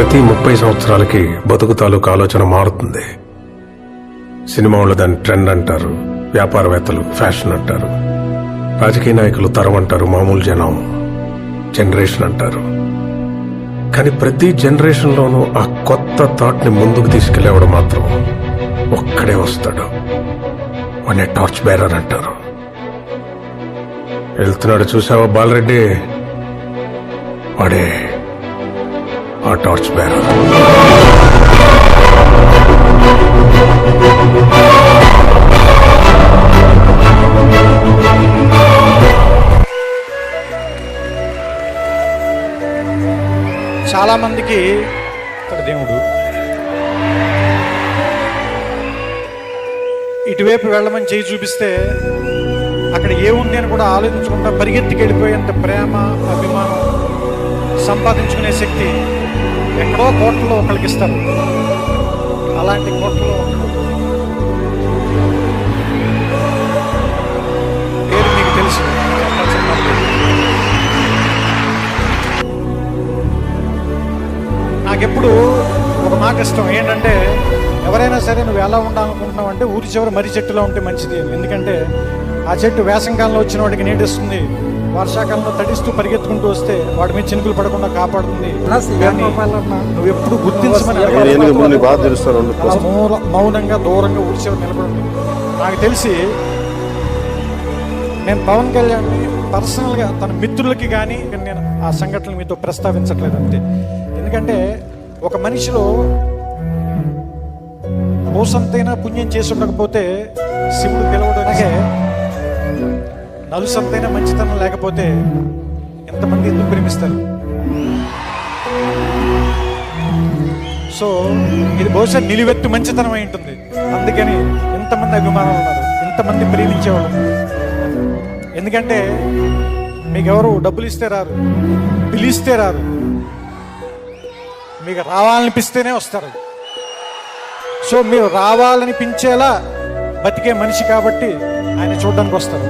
ప్రతి ముప్పై సంవత్సరాలకి బతుకు తాలూకు ఆలోచన మారుతుంది. సినిమా వాళ్ళు దాన్ని ట్రెండ్ అంటారు వ్యాపారవేత్తలు ఫ్యాషన్ అంటారు రాజకీయ నాయకులు తరం అంటారు మామూలు జనం జనరేషన్ అంటారు. కానీ ప్రతి జనరేషన్లోనూ ఆ కొత్త థాట్ని ముందుకు తీసుకెళ్ళేవాడు మాత్రం ఒక్కడే వస్తాడు. వాడిని టార్చ్ బేరర్ అంటారు. వెళ్తున్నాడు చూసావా బాలరెడ్డి? వాడే ఆ టార్చ్ బేరర్. చాలా మందికి ఇక్కడ దేవుడు. ఇటువైపు వెళ్ళమని చేయి చూపిస్తే అక్కడ ఏముంది అని కూడా ఆలోచించకుండా పరిగెత్తికి వెళ్ళిపోయేంత ప్రేమ అభిమానం సంపాదించుకునే శక్తి ఎక్కడో కోట్లు ఒకరికి ఇస్తారు. అలాంటి కోట్లు పేరు మీకు తెలుసు. నాకెప్పుడు ఒక మాట ఇష్టం. ఏంటంటే ఎవరైనా సరే నువ్వు ఎలా ఉండాలనుకుంటున్నావు అంటే ఊరి చివరి మర్రి చెట్టులో ఉంటే మంచిది. ఎందుకంటే ఆ చెట్టు వేసంకాలంలో వచ్చిన వాడికి నీటిస్తుంది వర్షాకాలంలో తడిస్తూ పరిగెత్తుకుంటూ వస్తే వాడి మీద చినుకులు పడకుండా కాపాడుతుంది. నువ్వు ఎప్పుడు గుర్తించమని మౌనంగా దూరంగా చివరి నిలబడి నాకు తెలిసి నేను పవన్ కళ్యాణ్ని పర్సనల్గా తన మిత్రులకి కానీ నేను ఆ సంఘటనలు మీతో ప్రస్తావించట్లేదు అంతే. ఎందుకంటే ఒక మనిషిలో మోసంతైనా పుణ్యం చేసి ఉండకపోతే శివుడు పిలవడానికే నలుసంతైనా మంచితనం లేకపోతే ఎంతమంది ఎందుకు ప్రేమిస్తారు? సో ఇది బహుశా నిలువెత్తు మంచితనం అయి ఉంటుంది. అందుకని ఎంతమంది అభిమానులు ఉన్నారు ఎంతమంది ప్రేమించేవాళ్ళు ఎందుకంటే మీకు ఎవరు డబ్బులు ఇస్తే రారు పిలిస్తే రారు. మీకు రావాలనిపిస్తేనే వస్తారు. సో మీరు రావాలనిపించేలా బతికే మనిషి కాబట్టి ఆయన చూడడానికి వస్తారు.